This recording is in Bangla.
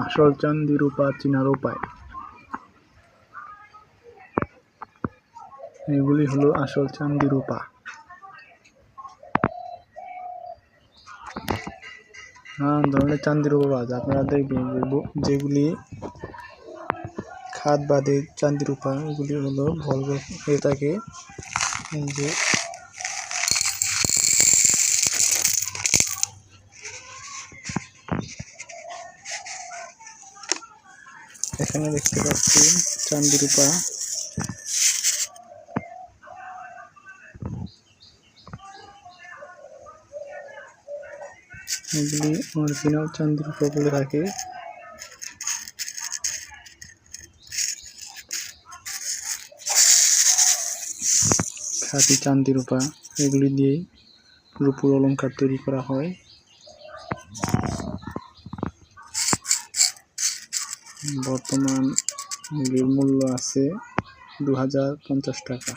আসল চান্দি রূপা চিনার উপায়। এগুলি হলো আসল চান্দি রূপা নানান ধরনের চান্দি রূপা পাওয়া আপনারা দেখবেন যেগুলি খাদ বাদে চান্দি রূপা এগুলি হলো ভল হয়ে থাকে। যে এখানে দেখতে পাচ্ছি চান্দি রূপা এগুলি অরিজিনাল চান্দি রূপা বলে থাকে। খাঁটি চান্দি রূপা এগুলি দিয়েই রূপুর অলংকার তৈরি করা হয়। বর্তমান মূল্য আছে দু হাজার পঞ্চাশ টাকা।